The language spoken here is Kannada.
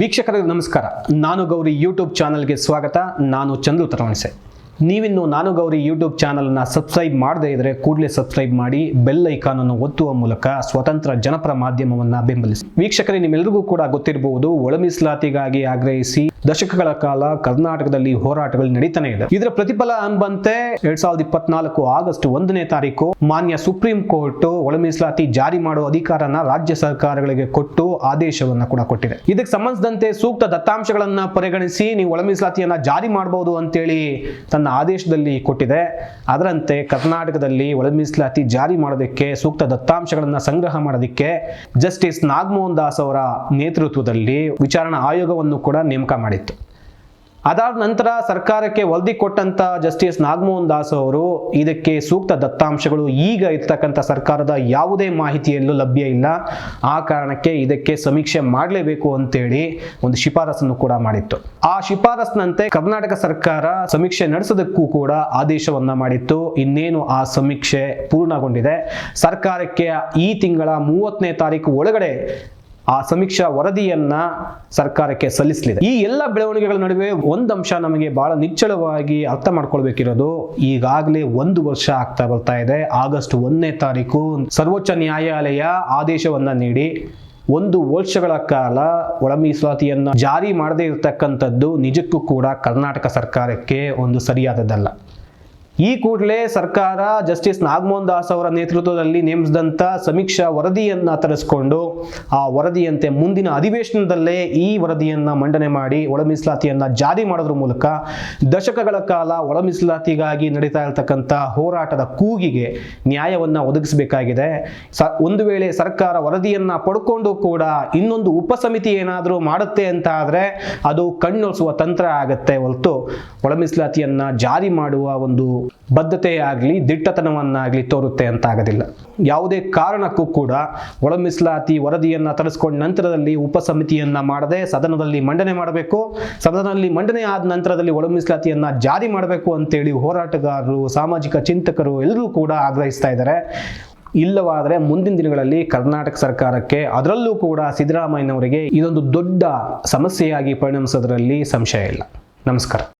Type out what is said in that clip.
ವೀಕ್ಷಕರಿಗೆ ನಮಸ್ಕಾರ. ನಾನು ಗೌರಿ ಯೂಟ್ಯೂಬ್ ಚಾನಲ್ಗೆ ಸ್ವಾಗತ. ನಾನು ಚಂದ್ರು ತರವಣಸೆ. ನೀವಿನ್ನು ನಾನು ಗೌರಿ ಯೂಟ್ಯೂಬ್ ಚಾನಲ್ನ ಸಬ್ಸ್ಕ್ರೈಬ್ ಮಾಡದೇ ಇದ್ದರೆ ಕೂಡಲೇ ಸಬ್ಸ್ಕ್ರೈಬ್ ಮಾಡಿ, ಬೆಲ್ ಐಕಾನನ್ನು ಒತ್ತುವ ಮೂಲಕ ಸ್ವತಂತ್ರ ಜನಪರ ಮಾಧ್ಯಮವನ್ನು ಬೆಂಬಲಿಸಿ. ವೀಕ್ಷಕರೇ ನಿಮ್ಮೆಲ್ಲರಿಗೂ ಕೂಡ ಗೊತ್ತಿರಬಹುದು, ಒಳ ಮೀಸಲಾತಿಗಾಗಿ ಆಗ್ರಹಿಸಿ ದಶಕಗಳ ಕಾಲ ಕರ್ನಾಟಕದಲ್ಲಿ ಹೋರಾಟಗಳು ನಡೀತಾನೆ ಇದೆ. ಇದರ ಪ್ರತಿಫಲ ಎಂಬಂತೆ ಎರಡ್ ಸಾವಿರದ ಇಪ್ಪತ್ನಾಲ್ಕು ಆಗಸ್ಟ್ ಒಂದನೇ ತಾರೀಕು ಮಾನ್ಯ ಸುಪ್ರೀಂ ಕೋರ್ಟ್ ಒಳ ಮೀಸಲಾತಿ ಜಾರಿ ಮಾಡುವ ಅಧಿಕಾರನ ರಾಜ್ಯ ಸರ್ಕಾರಗಳಿಗೆ ಕೊಟ್ಟು ಆದೇಶವನ್ನ ಕೂಡ ಕೊಟ್ಟಿದೆ. ಇದಕ್ಕೆ ಸಂಬಂಧಿಸಿದಂತೆ ಸೂಕ್ತ ದತ್ತಾಂಶಗಳನ್ನ ಪರಿಗಣಿಸಿ ನೀವು ಒಳ ಮೀಸಲಾತಿಯನ್ನ ಜಾರಿ ಮಾಡಬಹುದು ಅಂತೇಳಿ ತನ್ನ ಆದೇಶದಲ್ಲಿ ಕೊಟ್ಟಿದೆ. ಅದರಂತೆ ಕರ್ನಾಟಕದಲ್ಲಿ ಒಳ ಮೀಸಲಾತಿ ಜಾರಿ ಮಾಡೋದಕ್ಕೆ ಸೂಕ್ತ ದತ್ತಾಂಶಗಳನ್ನ ಸಂಗ್ರಹ ಮಾಡೋದಕ್ಕೆ ಜಸ್ಟಿಸ್ ನಾಗಮೋಹನ್ ದಾಸ್ ಅವರ ನೇತೃತ್ವದಲ್ಲಿ ವಿಚಾರಣಾ ಆಯೋಗವನ್ನು ಕೂಡ ನೇಮಕ ಮಾಡಿತ್ತು. ಅದಾದ ನಂತರ ಸರ್ಕಾರಕ್ಕೆ ವರದಿ ಕೊಟ್ಟಂತ ಜಸ್ಟಿಸ್ ನಾಗಮೋಹನ್ ದಾಸ್ ಅವರು ಇದಕ್ಕೆ ಸೂಕ್ತ ದತ್ತಾಂಶಗಳು ಈಗ ಇರ್ತಕ್ಕಂಥ ಸರ್ಕಾರದ ಯಾವುದೇ ಮಾಹಿತಿಯಲ್ಲೂ ಲಭ್ಯ ಇಲ್ಲ. ಆ ಕಾರಣಕ್ಕೆ ಇದಕ್ಕೆ ಸಮೀಕ್ಷೆ ಮಾಡಲೇಬೇಕು ಅಂತೇಳಿ ಒಂದು ಶಿಫಾರಸನ್ನು ಕೂಡ ಮಾಡಿತ್ತು. ಆ ಶಿಫಾರಸ್ನಂತೆ ಕರ್ನಾಟಕ ಸರ್ಕಾರ ಸಮೀಕ್ಷೆ ನಡೆಸೋದಕ್ಕೂ ಕೂಡ ಆದೇಶವನ್ನ ಮಾಡಿತ್ತು. ಇನ್ನೇನು ಆ ಸಮೀಕ್ಷೆ ಪೂರ್ಣಗೊಂಡಿದೆ. ಸರ್ಕಾರಕ್ಕೆ ಈ ತಿಂಗಳ ಮೂವತ್ತನೇ ತಾರೀಕು ಒಳಗಡೆ ಆ ಸಮೀಕ್ಷಾ ವರದಿಯನ್ನ ಸರ್ಕಾರಕ್ಕೆ ಸಲ್ಲಿಸಲಿದೆ. ಈ ಎಲ್ಲ ಬೆಳವಣಿಗೆಗಳ ನಡುವೆ ಒಂದು ಅಂಶ ನಮಗೆ ಬಹಳ ನಿಚ್ಚಳವಾಗಿ ಅರ್ಥ ಮಾಡ್ಕೊಳ್ಬೇಕಿರೋದು ಈಗಾಗಲೇ ಒಂದು ವರ್ಷ ಆಗ್ತಾ ಬರ್ತಾ ಇದೆ. ಆಗಸ್ಟ್ ಒಂದನೇ ತಾರೀಕು ಸರ್ವೋಚ್ಚ ನ್ಯಾಯಾಲಯ ಆದೇಶವನ್ನ ನೀಡಿ ಒಂದು ವರ್ಷಗಳ ಕಾಲ ಒಳ ಮೀಸಲಾತಿಯನ್ನು ಜಾರಿ ಮಾಡದೇ ಇರತಕ್ಕಂಥದ್ದು ನಿಜಕ್ಕೂ ಕೂಡ ಕರ್ನಾಟಕ ಸರ್ಕಾರಕ್ಕೆ ಒಂದು ಸರಿಯಾದದ್ದಲ್ಲ. ಈ ಕೂಡಲೇ ಸರ್ಕಾರ ಜಸ್ಟಿಸ್ ನಾಗಮೋಹನ್ ದಾಸ್ ಅವರ ನೇತೃತ್ವದಲ್ಲಿ ನೇಮಿಸಿದಂಥ ಸಮೀಕ್ಷಾ ವರದಿಯನ್ನು ತರಿಸಿಕೊಂಡು ಆ ವರದಿಯಂತೆ ಮುಂದಿನ ಅಧಿವೇಶನದಲ್ಲೇ ಈ ವರದಿಯನ್ನು ಮಂಡನೆ ಮಾಡಿ ಒಳ ಮೀಸಲಾತಿಯನ್ನ ಜಾರಿ ಮಾಡೋದ್ರ ಮೂಲಕ ದಶಕಗಳ ಕಾಲ ಒಳಮೀಸಲಾತಿಗಾಗಿ ನಡೀತಾ ಇರತಕ್ಕಂಥ ಹೋರಾಟದ ಕೂಗಿಗೆ ನ್ಯಾಯವನ್ನು ಒದಗಿಸಬೇಕಾಗಿದೆ. ಸ, ಒಂದು ವೇಳೆ ಸರ್ಕಾರ ವರದಿಯನ್ನು ಪಡ್ಕೊಂಡು ಕೂಡ ಇನ್ನೊಂದು ಉಪಸಮಿತಿ ಏನಾದರೂ ಮಾಡುತ್ತೆ ಅಂತ ಆದರೆ ಅದು ಕಣ್ಣೊಲಿಸುವ ತಂತ್ರ ಆಗುತ್ತೆ ಹೊರತು ಒಳ ಮೀಸಲಾತಿಯನ್ನ ಜಾರಿ ಮಾಡುವ ಒಂದು ಬದ್ಧತೆ ಆಗಲಿ ದಿಟ್ಟತನವನ್ನಾಗಲಿ ತೋರುತ್ತೆ ಅಂತ ಆಗೋದಿಲ್ಲ ಯಾವುದೇ ಕಾರಣಕ್ಕೂ ಕೂಡ ಒಳ ಮೀಸಲಾತಿ ವರದಿಯನ್ನು ತರಿಸ್ಕೊಂಡ ನಂತರದಲ್ಲಿ ಉಪಸಮಿತಿಯನ್ನ ಮಾಡದೆ ಸದನದಲ್ಲಿ ಮಂಡನೆ ಮಾಡಬೇಕು. ಸದನದಲ್ಲಿ ಮಂಡನೆ ಆದ ನಂತರದಲ್ಲಿ ಒಳ ಮೀಸಲಾತಿಯನ್ನ ಜಾರಿ ಮಾಡಬೇಕು ಅಂತೇಳಿ ಹೋರಾಟಗಾರರು, ಸಾಮಾಜಿಕ ಚಿಂತಕರು ಎಲ್ಲರೂ ಕೂಡ ಆಗ್ರಹಿಸ್ತಾ ಇದ್ದಾರೆ. ಇಲ್ಲವಾದರೆ ಮುಂದಿನ ದಿನಗಳಲ್ಲಿ ಕರ್ನಾಟಕ ಸರ್ಕಾರಕ್ಕೆ ಅದರಲ್ಲೂ ಕೂಡ ಸಿದ್ದರಾಮಯ್ಯನವರಿಗೆ ಇದೊಂದು ದೊಡ್ಡ ಸಮಸ್ಯೆಯಾಗಿ ಪರಿಣಮಿಸೋದ್ರಲ್ಲಿ ಸಂಶಯ ಇಲ್ಲ. ನಮಸ್ಕಾರ.